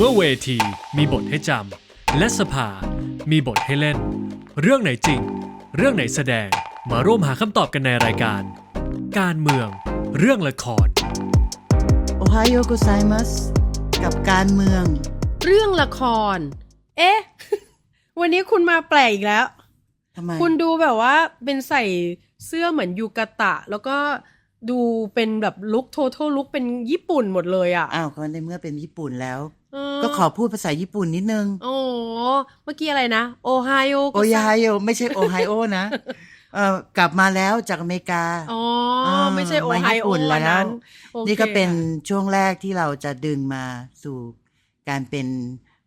เมื่อเวทีมีบทให้จำ และสภา มีบทให้เล่น เรื่องไหนจริง เรื่องไหนแสดง มาร่วมหาคำตอบกันในรายการ การเมือง เรื่องละคร โอไฮโอโกไซมัสกับการเมือง เรื่องละคร เอ๊ะ วันนี้คุณมาแปลกอีกแล้ว ทำไม คุณดูแบบว่าเป็นใส่เสื้อเหมือนยูกาตะ แล้วก็ดูเป็นแบบลุคโท a l ลุคเป็นญี่ปุ่นหมดเลยอะ อ้าวก็ในเมื่อเป็นญี่ปุ่นแล้ว เก็ขอพูดภาษาญี่ปุ่นนิดนึง โอ้เมื่อกี้อะไรนะ โอไฮโอโอไฮโอไม่ใช่โอไฮโอนะเออกลับมาแล้วจากอเมริกาอ๋ออ่าไม่ใช่โอมาไฮญี่โอปุ่นแล้วนั้นโอคนี่ก็เป็นค่ะช่วงแรกที่เราจะดึงมาสู่การเป็น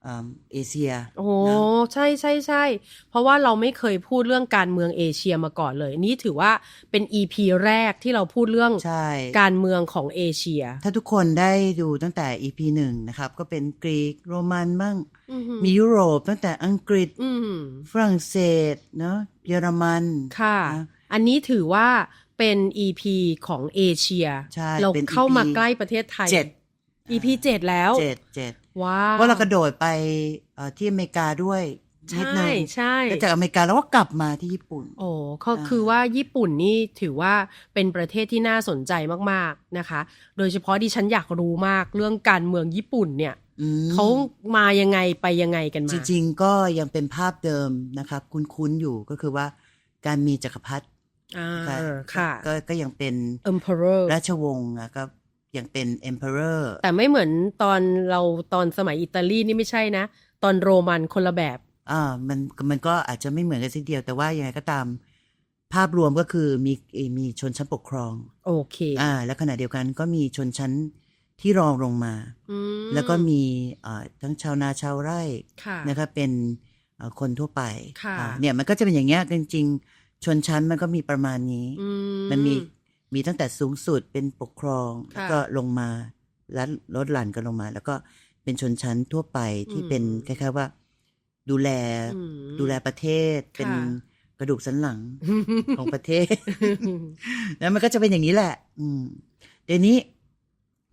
เอิ่มเอเชีย โอ้นะใช่ใช่ใช่เพราะว่าเราไม่เคยพูดเรื่องการเมืองเอเชียมาก่อนเลย นี่ถือว่าเป็นอีพีแรกที่เราพูดเรื่องใช่การเมืองของเอเชีย ถ้าทุกคนได้ดูตั้งแต่ EP หนึ่งนะครับ ก็เป็นกรีกโรมันบ้างอือหือมียุโรปตั้งแต่อังกฤษอืมฝรั่งเศสเนาะเยอรมันค่ะนะอันนี้ถือว่าเป็น EP ของเอเชียใช่เราเป็นเข้ามา EP ใกล้ประเทศไทยเจ็ด EP เจ็ดแล้วเจ็ดเจ็ด ว้าวว่าเรากระโดดไปเอ่อที่อเมริกาด้วยนิดนึใช่งใช่แล้วจากอเมริกาเราก็กลับมาที่ญี่ปุ่น โอ้เขาอ่าคือว่าญี่ปุ่นนี่ถือว่าเป็นประเทศที่น่าสนใจมากๆนะคะ โดยเฉพาะดิฉันอยากรู้มากเรื่องการเมืองญี่ปุ่นเนี่ยอืมเขามายังไงไปยังไงกันมา จริงๆ ก็ยังเป็นภาพเดิมนะครับคุ้นๆอยู่ก็คือว่าการมีจักรพรรดิอ่าก็ค่ะก็ก็ยังเป็น Emperor ราชวงศ์อะก็ ยังเป็น emperor แต่ไม่เหมือนตอนเราตอนสมัยอิตาลีนี่ไม่ใช่นะ ตอนโรมันคนละแบบอ่ามันมันก็อาจจะไม่เหมือนกันทีเดียวแต่ว่ายังไงก็ตามภาพรวมก็คือมีมีชนชั้นปกครอง โอเคอ่าและขณะเดียวกันก็มีชนชั้นที่รองลงมาอืมแล้วก็มีเอ่อทั้งชาวนาชาวไร่ค่ะนะครับเป็นเอ่อคนทั่วไปค่ะอ่าเนี่ยมันก็จะเป็นอย่างเงี้ยจริง ๆ ชนชั้นมันก็มีประมาณนี้อืมันมี มีตั้งแต่สูงสุดเป็นปกครองค่ะแล้วก็ลงมาแล้วลดหลั่นกันลงมา แล้วก็เป็นชนชั้นทั่วไปที่อืมเป็นคล้ายๆว่า ดูแลอืมดูแลประเทศเป็นค่ะกระดูกสันหลังของประเทศ แล้วมันก็จะเป็นอย่างนี้แหละ อืมเดี๋ยวนี้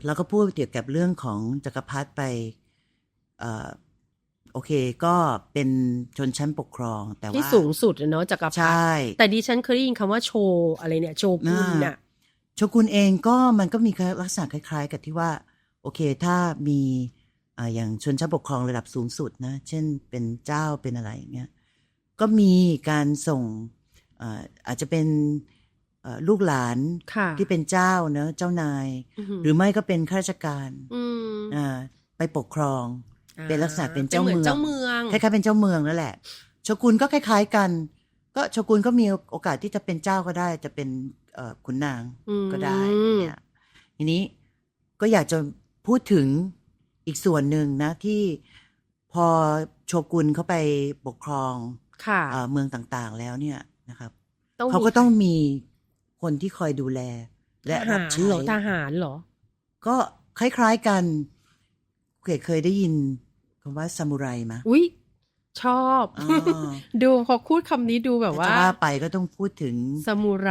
เราก็พูดเกี่ยวกับเรื่องของจักรพรรดิไปเอ่อโอเคก็เป็นชนชั้นปกครอง แต่ที่ว่าสูงสุดอะเนาะจักรพรรใช่ดิแต่ดิฉันเคยได้ยินคำว่าโชอะไรเนี่ย โชกุนน่ะ โชกุนเองก็มันก็มีลักษณะคล้าย ๆ กับที่ว่า โอเคถ้ามีอ่าอย่างชนชั้นปกครองระดับสูงสุดนะ เช่นเป็นเจ้าเป็นอะไรอย่างเงี้ยก็มีการส่งอ่าอาจจะเป็นเอ่อลูกหลานค่ะที่เป็นเจ้าเนอะเจ้านาย หรือไม่ก็เป็นข้าราชการอืมอ่าไปปกครองอ่าเป็นลักษณะเป็นเจ้าหมือนเมืองเจ้าเมืองคล้ายๆเป็นเจ้าเมืองนั่นแหละโชกุนก็คล้าย ๆกัน ก็โชกุนก็มีโอกาสที่จะเป็นเจ้าก็ได้ จะเป็นเอ่อ ขุนนางอืมก็ได้เนี่ยทีนี้ก็อยากจะพูดถึงอีกส่วนหนึ่งนะที่พอโชกุนเขาไปปกครองค่ะเอ่อเมืองต่างๆแล้วเนี่ยนะครับต้องเขาก็ต้องมีคนที่คอยดูแล และทรัหาบรใช้เหรอทหารเหรอ ก็คล้ายๆกันเคยเคยได้ยินคำว่าซามูไรมะอุ๊ย ชอบอ่าดูพอพูดคำนี้ดูแบบว่าถ้จะว่าไปก็ต้องพูดถึงซามูไร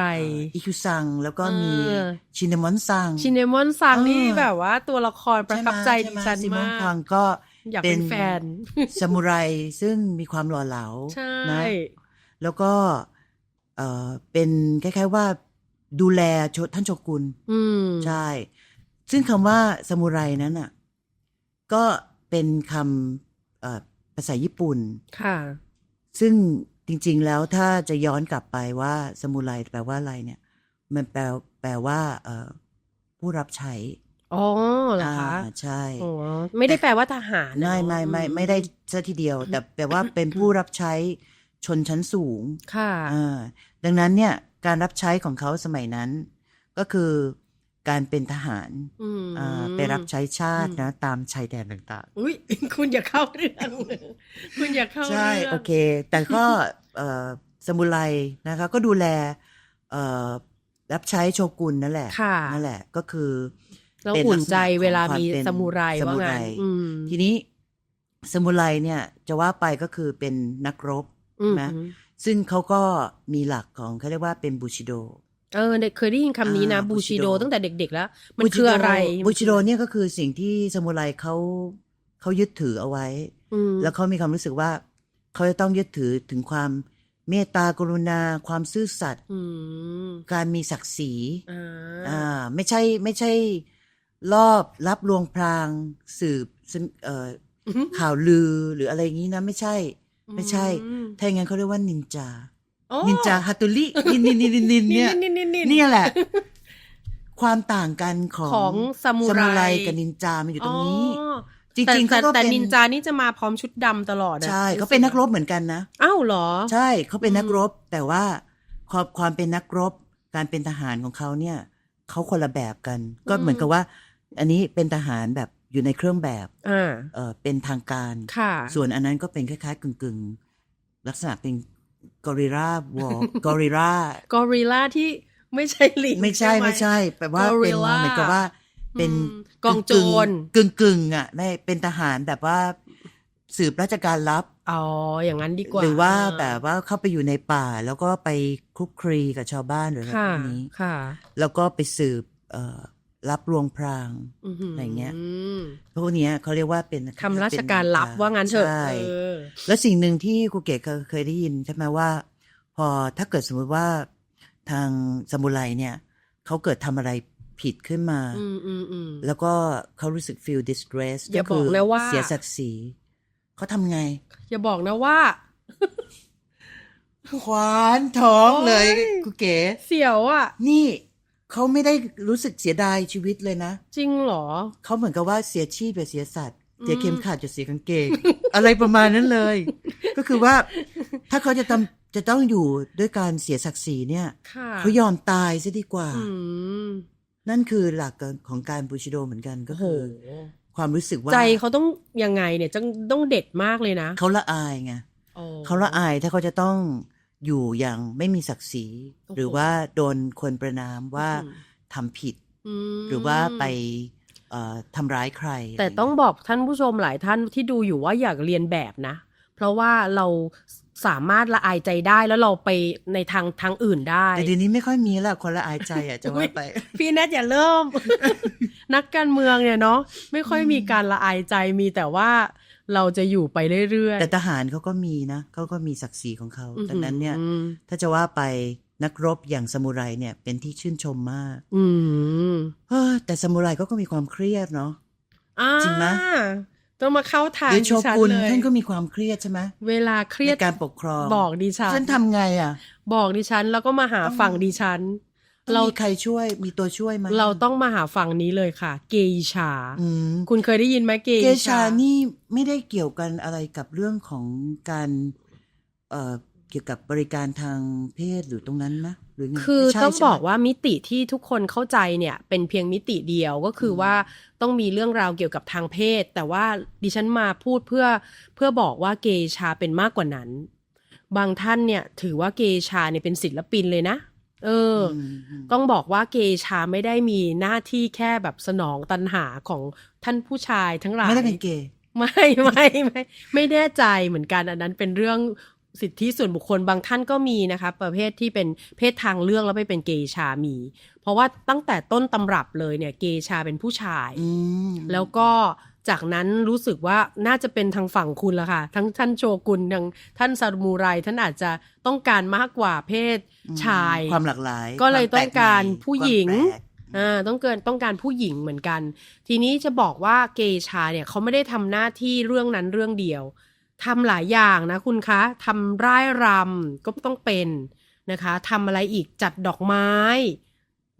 อิคุซัง แล้วก็มีเออชินเนมอนซัง ชินเนมอนซังเออนี่แบบว่าตัวละครประทับใจดิฉันซิมอมานซังกก็อยากเป็นแฟนซามูไรซึ่งมีความหล่อเหลาใช่นะแล้วก็เออเป็นคล้ายๆว่าดูแลโชท่านโชกุนอืมใช่ ซึ่งคำว่าซามูไรนั้นอะ ก็เป็นคำเอ่อ ภาษาญี่ปุ่น ค่ะ ซึ่งจริง ๆ แล้วถ้าจะย้อนกลับไปว่าซามูไรแปลว่าอะไรเนี่ย มันแปลแปลว่าเอ่อผู้รับใช้ อ๋อเหรอคะอ่าใช่ โอ้ไม่ได้แปลว่าทหารนะไม่ไม่ไม่อืไม่ได้ซะทีเดียว แต่แปลว่าเป็นผู้รับใช้ชนชั้นสูงค่ะ อ่าดังนั้นเนี่ยการรับใช้ของเขาสมัยนั้น ก็คือ การเป็นทหารอืมอ่าไปรับใช้ชาตินะ ตามชายแดนต่างอุ้ยคุณอย่าเข้าเรื่องคุณอย่าเข้าๆเรื่ใช่องโอเค แต่ก็เอ่อสมุไรนะคะ ก็ดูแลเอ่อรับใช้โชกุนนั่นแหละค่ะนั่นแหละก็คือเราเป็นอุ่นใจลักษณะของเวลาความมีเป็นซามูไรซาว่ามูไรงั้นอืมทีนี้สมุไรเนี่ยจะว่าไปก็คือเป็นนักรบอืมนะซึ่งเขาก็มีหลักของเขาเรียกว่าเป็นบูชิโด เออเนี่ยเคยได้ยินคำนี้นะอ่าบูชิโด Bushido ตั้งแต่เด็ก ๆ แล้ว มันคืออะไร บูชิโดเนี่ยก็คือสิ่งที่สมุไรเขาเขายึดถือเอาไว้อืมแล้วเขามีความรู้สึกว่า เขาจะต้องยึดถือถึงความเมตตากรุณาความซื่อสัตย์อืมการมีศักดิ์ศรีอ่าอ่าไม่ใช่ไม่ใช่ รอบรับลวงพรางสืบซึ่งเอ่อข่าวลือหรืออะไรอย่างนี้นะ ไม่ใช่ ไม่ใช่อืมถ้าอย่างนั้นเขาเรียกว่านินจาโอ้ นินจาฮัตตุลินินนินนินนินนินเนี่ยนี่นี่นี่เนี่ยแหละ ความต่างกันของของซามูไรกับนินจามันอยู่ตรงนี้อ๋อจริงๆแต่เขาก็แต่เป็นนินจานี่จะมาพร้อมชุดดำตลอดอะใช่เขาเป็นนักรบเหมือนกันนะอ้าวเหรอ ใช่เขาเป็นนักรบ แต่ว่าความความเป็นนักรบ การเป็นทหารของเขาเนี่ยเขาคนละแบบกัน ก็เหมือนกับว่า อันนี้เป็นทหารแบบอยู่ในเครื่องแบบอ่าเออเป็นทางการค่ะส่วนอันนั้นก็เป็นคล้ายๆ กึ่งๆ ลักษณะเป็น กอริลาวอลกอริลากอริลลาที่ไม่ใช่ลิงไม่ใช่หไม่ใช่แปลว่าเป็น Gorilla เหมือนกับว่า เป็นอืมกองโจรกึ่งกึ่งๆอะไม่เป็นทหารแบบว่าสืบราชการลับอ๋ออย่างนั้นดีกว่า หรือว่าแบบว่าเข้าไปอยู่ในป่า แล้วก็ไปคลุกคลีกับชาวบ้านหรืออะไรค่ะพวกนี้ค่ะ แล้วก็ไปสืบเอ่อ รับลวงพรางอื้อหือะไรเงี้ยมพวกเนี้ยเขาเรียกว่าเป็นทำราชการลับว่างั้นเถอะใช่เออแล้วสิ่งหนึ่งที่ครูเกศเคยเคยได้ยินใช่ไหมว่า พอถ้าเกิดสมมติว่าทางสมุไรเนี่ยเขาเกิดทำอะไรผิดขึ้นมาอืมอืมอืมแล้วก็เขารู้สึก feel distress อย่าก็คืบอกนะว่าเสียศักดิ์ศรีเขาทำไง อย่าบอกนะว่าขวานท้องเลยโอ้ยครูเก๋เสียวอะ นี่ เขาไม่ได้รู้สึกเสียดายชีวิตเลยนะ จริงเหรอ เขาเหมือนกับว่าเสียชีพแบบเสียสัตว์อืมเสียเข็มขัดจะเสียกางเกง อะไรประมาณนั้นเลย ก็คือว่าถ้าเขาจะทำจะต้องอยู่ด้วยการเสียศักดิ์ศรีเนี่ยค่ะเขายอมตายซะดีกว่าอืมนั่นคือหลักของการบูชิโดเหมือนกันก็โอ้โหคือความรู้สึกว่า ใจเขาต้องยังไงเนี่ยต้องต้องเด็ดมากเลยนะ เขาละอายไงอ๋อเขาละอายถ้าเขาจะต้อง อยู่อย่างไม่มีศักดิ์ศรีโอ้โหหรือว่าโดนคนประนามว่าอืมทำผิดมหรือว่าไปเอ่อทำร้ายใคร แต่ต้องบอกท่านผู้ชมหลายท่านที่ดูอยู่ว่าอยากเรียนแบบนะ เพราะว่าเราสามารถละอายใจได้แล้วเราไปในทางทางอื่นได้แต่เดี๋ยวนี้ไม่ค่อยมีแล้วคนละอายใจอะจะว่าไป พี่แนทอย่าเริ่ม นักการเมืองเนี่ยเนาะไม่ค่อยมีการละอายใจมีแต่ว่า เราจะอยู่ไปเรื่อยๆแต่ทหารเขาก็มีนะเขาก็มีศักดิ์ศรีของเขาอื้อหือดังนั้นเนี่ย ถ้าจะว่าไปนักรบอย่างซามูไรเนี่ย เป็นที่ชื่นชมมาก อืมเฮ้อแต่ซามูไรก็ก็มีความเครียดเนาะอ่าจริงไหมต้องมาเข้าทางเดยวโชดิฉันกุนเลยท่านก็มีความเครียดใช่ไหมเวลาเครียดในการปกครองบอกดิฉันฉันทำไงอะ บอกดิฉันแล้วก็มาหาฝั่งดิฉัน เราเรามีใครช่วยมีตัวช่วยไหมเราต้องมาหาฝั่งนี้เลยค่ะ เกยชาอืมคุณเคยได้ยินไหมเกยเกชาชานี่ไม่ได้เกี่ยวกันอะไรกับเรื่องของการเอ่อเกี่ยวกับบริการทางเพศหรือตรงนั้นนะหรือไงคือไม่ใช่ต้องใช่ไหมบอกว่ามิติที่ทุกคนเข้าใจเนี่ย เป็นเพียงมิติเดียวก็คือว่าต้องมีเรื่องราวเกี่ยวกับทางเพศ แต่ว่าดิฉันมาพูดเพื่อเพื่อบอกว่าเกย์ชาเป็นมากกว่านั้น บางท่านเนี่ย ถือว่าเกย์ชาเนี่ยเป็นศิลปินเลยนะ เอออมอืมต้องบอกว่าเกย์ชาไม่ได้มีหน้าที่แค่แบบสนองตันหาของท่านผู้ชายทั้งหลาย ไม่ได้เป็นเกย์ไม่ไม่ไม่ไม่แน่ใจเหมือนกันอันนั้นเป็นเรื่องสิทธิส่วนบุคคลบางท่านก็มีนะคะประเภทที่เป็นเพศทางเลือกแล้วไปเป็นเกย์ชามี เพราะว่าตั้งแต่ต้นตำรับเลยเนี่ยเกย์ชาเป็นผู้ชายอืมแล้วก็ จากนั้นรู้สึกว่าน่าจะเป็นทางฝั่งคุณละค่ะ ทั้งท่านโชกุนทั้งท่านซามูไรท่านอาจจะต้องการมากกว่าเพศชาย ความหลากหลาย ก็เลยต้องการผู้หญิงความแปลกอ่าต้องเกินต้องการผู้หญิงเหมือนกัน ทีนี้จะบอกว่าเกย์ชาเนี่ยเขาไม่ได้ทำหน้าที่เรื่องนั้นเรื่องเดียวทำหลายอย่างนะคุณคะทำร่ายรำก็ต้องเป็นนะคะทำอะไรอีกจัดดอกไม้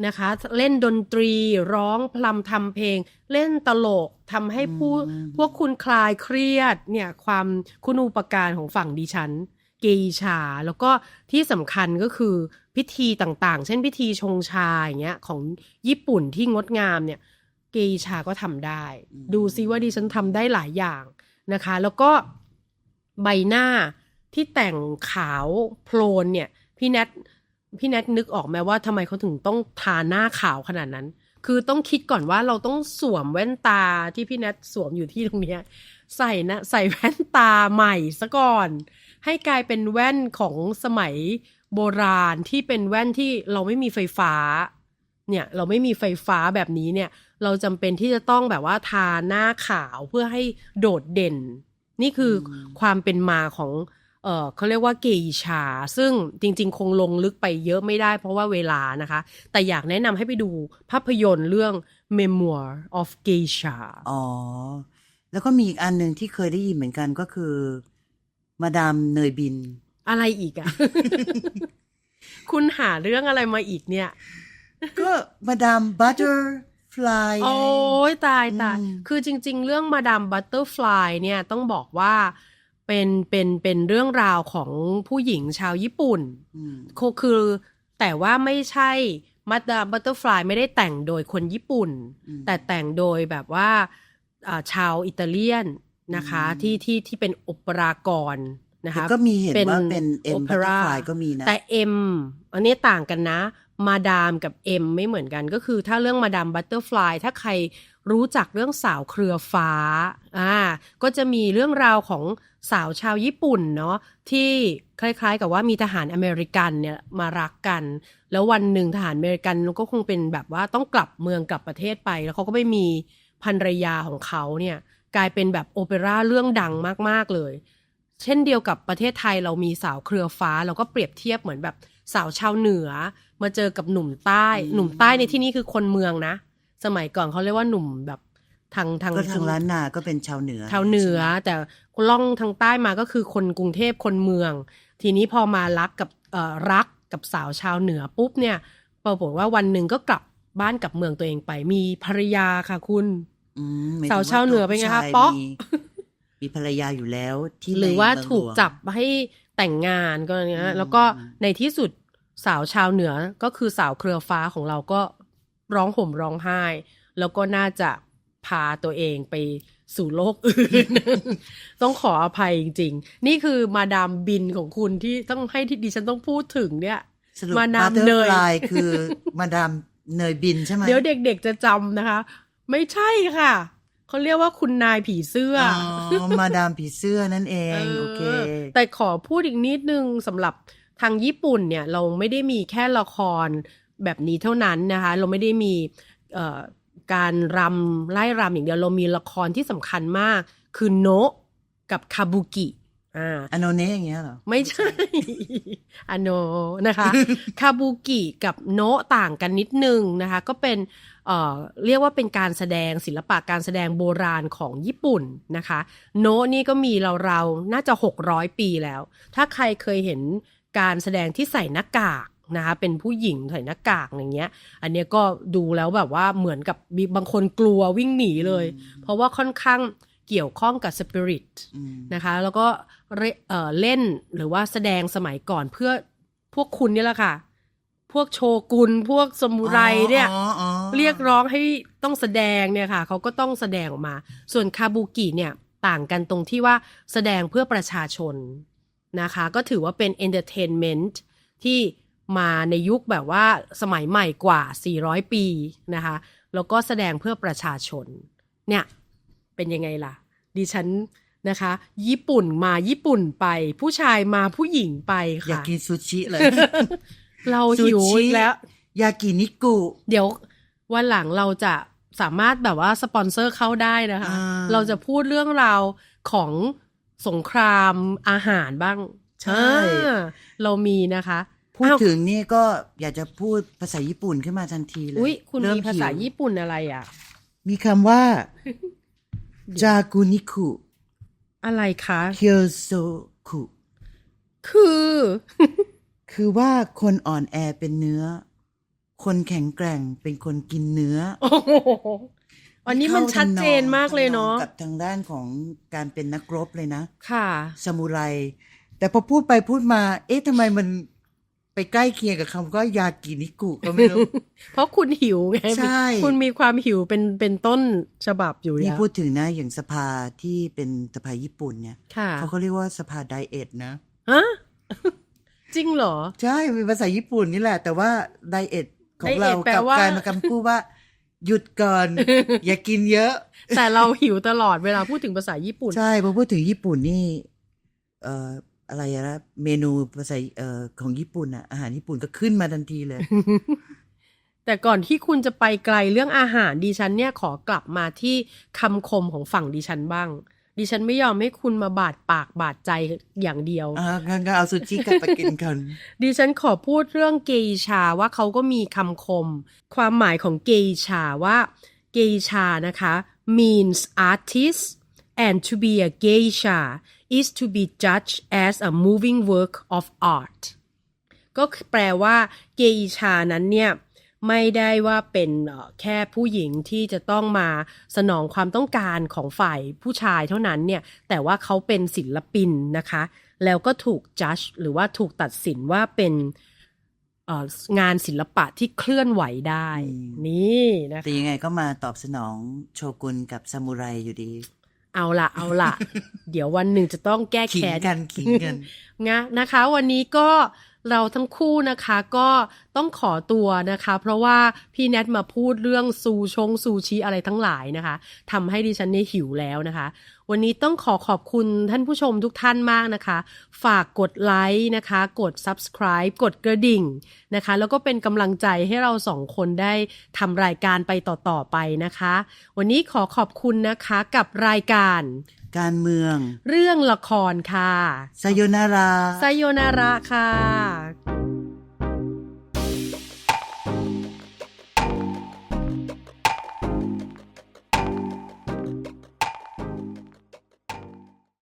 นะคะ เล่นดนตรีร้องพลำทำเพลง เล่นตลกทำให้ผู้อืมพวกคุณคลายเครียดเนี่ยความคุณูปการของฝั่งดิฉัน เกย์ชา แล้วก็ที่สำคัญก็คือพิธีต่างๆ เช่นพิธีชงชาอย่างเงี้ยของญี่ปุ่นที่งดงามเนี่ยเกย์ชาก็ทำได้อืมดูซิว่าดิฉันทำได้หลายอย่างนะคะ แล้วก็ใบหน้าที่แต่งขาวโพลนเนี่ยพี่แนท พี่แนทนึกออกไหมว่าทำไมเขาถึงต้องทาหน้าขาวขนาดนั้น คือต้องคิดก่อนว่าเราต้องสวมแว่นตาที่พี่แนทสวมอยู่ที่ตรงเนี้ย ใส่นะใส่แว่นตาใหม่ซะก่อน ให้กลายเป็นแว่นของสมัยโบราณที่เป็นแว่นที่เราไม่มีไฟฟ้า เนี่ยเราไม่มีไฟฟ้าแบบนี้เนี่ย เราจำเป็นที่จะต้องแบบว่าทาหน้าขาวเพื่อให้โดดเด่น นี่คืออมความเป็นมาของ เออเขาเรียกว่าเกอิชา ซึ่งจริง ๆ คงลงลึกไปเยอะไม่ได้เพราะว่าเวลานะคะ แต่อยากแนะนำให้ไปดูภาพยนตร์เรื่อง Memoir of Geisha อ๋อ แล้วก็มีอีกอันหนึ่งที่เคยได้ยินเหมือนกันก็คือ มาดามเนยบิน อะไรอีกอะ คุณหาเรื่องอะไรมาอีกเนี่ย ก็มาดามบัตเตอร์ฟลายโอ้ยตายตายอืมคือจริง ๆ เรื่องมาดามบัตเตอร์ฟลายเนี่ยต้องบอกว่า เป็นเป็นเป็นเรื่องราวของผู้หญิงชาวญี่ปุ่นโคคือแต่ว่าไม่ใช่มาดามบัตเตอร์ฟลายไม่ได้แต่งโดยคนญี่ปุ่นอืมแต่แต่งโดยแบบว่าอ่าชาวอิตาเลียนนะคะอืมที่ที่ที่เป็นโอเปรากรนะคะก็มีเห็นเป็นว่าเป็นเอ็มบัตเตอ opera ร์ฟลายก็มีนะ แต่เอ็มอันนี้ต่างกันนะ มาดามกับเอ็มไม่เหมือนกันก็คือถ้าเรื่องมาดามบัตเตอร์ฟลายถ้าใคร รู้จักเรื่องสาวเครือฟ้าอ่าก็จะมีเรื่องราวของสาวชาวญี่ปุ่นเนาะที่คล้ายๆ กับว่ามีทหารอเมริกันเนี่ยมารักกัน แล้ววันหนึ่งทหารอเมริกันก็คงเป็นแบบว่าต้องกลับเมืองกลับประเทศไป แล้วเขาก็ไม่มีภรรยาของเขาเนี่ยกลายเป็นแบบโอเปร่าเรื่องดังมากๆเลย เช่นเดียวกับประเทศไทยเรามีสาวเครือฟ้าเราก็เปรียบเทียบเหมือนแบบสาวชาวเหนือ มาเจอกับหนุ่มใต้ หนุ่มใต้ในที่นี้คือคนเมืองนะ สมัยก่อนเขาเรียกว่าหนุ่มแบบทางทางก็ทางล้านนาก็เป็นชาวเหนือชาวเหนือใช่ไแต่ล่องทางใต้มาก็คือคนกรุงเทพคนเมือง ทีนี้พอมารักกับเอ่อรักกับสาวชาวเหนือปุ๊บเนี่ยปรากฏว่าวันหนึ่งก็กลับบ้านกลับเมืองตัวเองไป มีภรรยาค่ะคุณอืมหมยถึงสาวชาวเหนือเป็นไงคะผู้ชายป๊อกมีมีภรรยาอยู่แล้วที่หรือว่าในเมืงถูกหลวงจับให้แต่งงานก็อย่างเงี้อืยมแล้วก็ในที่สุดสาวชาวเหนือก็คือสาวเครือฟ้าของเราก็ ร้องห่มร้องไห้ แล้วก็น่าจะพาตัวเองไปสู่โลกอื่น ต้องขออภัยจริง ๆ นี่คือมาดามบินของคุณที่ต้องให้ที่ดิฉันต้องพูดถึงเนี่ย สรุปมาดามบัตเตอเนร์ยฟลายคือมาดามเนยบินใช่ไหมเดี๋ยวเด็กๆจะจำนะคะ ไม่ใช่ค่ะเขาเรียกว่าคุณนายผีเสื้ออ๋อมาดามผีเสื้อนั่นเองโอเค แต่ขอพูดอีกนิดนึงสำหรับทางญี่ปุ่นเนี่ยเราไม่ได้มีแค่ละคร แบบนี้เท่านั้นนะคะ เราไม่ได้มีเอ่อการรำไล่รำอย่างเดียวเรามีละครที่สำคัญมาก คือโนะกับคาบุกิอ่าอโนเนะอย่างเงี้ยเหรอ ไม่ใช่ อโนนะคะคาบูกิกับโนะต่างกันนิดนึงนะคะ ก็เป็นเอ่อเรียกว่าเป็นการแสดงศิลปะการแสดงโบราณของญี่ปุ่นนะคะ โนะนี่ก็มีเราๆน่าจะ 600 ปีแล้ว ถ้าใครเคยเห็นการแสดงที่ใส่หน้ากาก นะคะเป็นผู้หญิงใส่หน้ากากอย่างเงี้ย อันเนี้ยก็ดูแล้วแบบว่าเหมือนกับมีบางคนกลัววิ่งหนีเลย เพราะว่าค่อนข้างเกี่ยวข้องกับสปิริตอืมนะคะ แล้วก็เรเอ่อเล่นหรือว่าแสดงสมัยก่อนเพื่อพวกคุณเนี่ยแหละค่ะ พวกโชกุนพวกสมุไรเนี่ยอ๋ออ๋อเรียกร้องให้ต้องแสดงเนี่ยค่ะเขาก็ต้องแสดงออกมา ส่วนคาบูกิเนี่ยต่างกันตรงที่ว่าแสดงเพื่อประชาชนนะคะ ก็ถือว่าเป็นเอนเตอร์เทนเมนต์ที่ มาในยุคแบบว่าสมัยใหม่กว่า 400 ปีนะคะ แล้วก็แสดงเพื่อประชาชน เนี่ย เป็นยังไงล่ะ ดิฉันนะคะ ญี่ปุ่นมาญี่ปุ่นไป ผู้ชายมาผู้หญิงไปอยากค่ะกินซูชิเลย เราหิวอีกแล้ว ยากินิกุ เดี๋ยววันหลังเราจะสามารถแบบว่าสปอนเซอร์เข้าได้นะคะอ่าเราจะพูดเรื่องราวของสงครามอาหารบ้าง ใช่อ่าเรามีนะคะ พูดอ้าวถึงนี่ก็อยากจะพูดภาษาญี่ปุ่นขึ้นมาทันทีเลยอุ้ยคุณเริ่มีภาษาหิวญี่ปุ่นอะไรอะ มีคำว่าจากุนิคุอะไรคะเคียวโซคุคือ คือว่าคนอ่อนแอเป็นเนื้อ คนแข็งแกร่งเป็นคนกินเนื้อโอ้โหอันนี้มันชัดเจนมากเลยเนาะกับทางด้านของการเป็นนักรบเลยนะ ค่ะซามูไร แต่พอพูดไปพูดมา เอ๊ะทำไมมัน ไปใกล้เคียงกับคำว่ายากินิกุก็ไม่รู้ เพราะคุณหิวไงใช่ คุณมีความหิวเป็นเป็นต้นฉบับอยู่นี่แล้วพูดถึงนะอย่างสภาที่เป็นสภาญี่ปุ่นเนี่ยค่ะเขาก็เรียกว่าสภาไดเอทนะฮะจริงเหรอ ใช่เป็นภาษาญี่ปุ่นนี่แหละ แต่ว่าไดเอทของเราไดเอทแปลกลับว่ากลายมาคำพูดว่าหยุดก่อน อย่ากินเยอะ แต่เราหิวตลอดเวลาพูดถึงภาษาญี่ปุ่น ใช่พอพูดถึงญี่ปุ่นนี่ เอ่อ อะไรอะนะเมนูภาษาเอ่อของญี่ปุ่นอะอาหารญี่ปุ่นก็ขึ้นมาทันทีเลย แต่ก่อนที่คุณจะไปไกลเรื่องอาหารดิฉันเนี่ยขอกลับมาที่คำคมของฝั่งดิฉันบ้าง ดิฉันไม่ยอมให้คุณมาบาดปากบาดใจอย่างเดียวอ่างั้นก็เอาซูชิกลับไปกินกัน ดิฉันขอพูดเรื่องเกยชาว่าเขาก็มีคำคม ความหมายของเกยชาว่าเกยชานะคะ means artist and to be a geisha is to be judged as a moving work of art ก็แปลว่าเกยชานั้นเนี่ยไม่ได้ว่าเป็นเอ่อแค่ผู้หญิงที่จะต้องมาสนองความต้องการของฝ่ายผู้ชายเท่านั้นเนี่ยแต่ว่าเขาเป็นศิลปินนะคะ แล้วก็ถูกจัดหรือว่าถูกตัดสินว่าเป็นเอ่องานศิลปะที่เคลื่อนไหวได้อืมนี่นะแต่คะยังไงก็มาตอบสนองโชกุนกับซามูไรอยู่ดี เอาละเอาละเดี๋ยววันหนึ่งจะต้องแก้ขิงแค้นกันขิงกันนะนะคะ วันนี้ก็เราทั้งคู่นะคะก็ต้องขอตัวนะคะ เพราะว่าพี่แนทมาพูดเรื่องซูชงซูชิอะไรทั้งหลายนะคะทำให้ดิฉันเนี่ยหิวแล้วนะคะ วันนี้ต้องขอขอบคุณท่านผู้ชมทุกท่านมากนะคะ ฝากกดไลค์นะคะ กด subscribe กดกระดิ่งนะคะ แล้วก็เป็นกำลังใจให้เราสองคนได้ทำรายการไปต่อ ๆ ไปนะคะ วันนี้ขอขอบคุณนะคะกับรายการ การเมือง เรื่องละครค่ะซาโยนารา ไซโยนาระค่ะ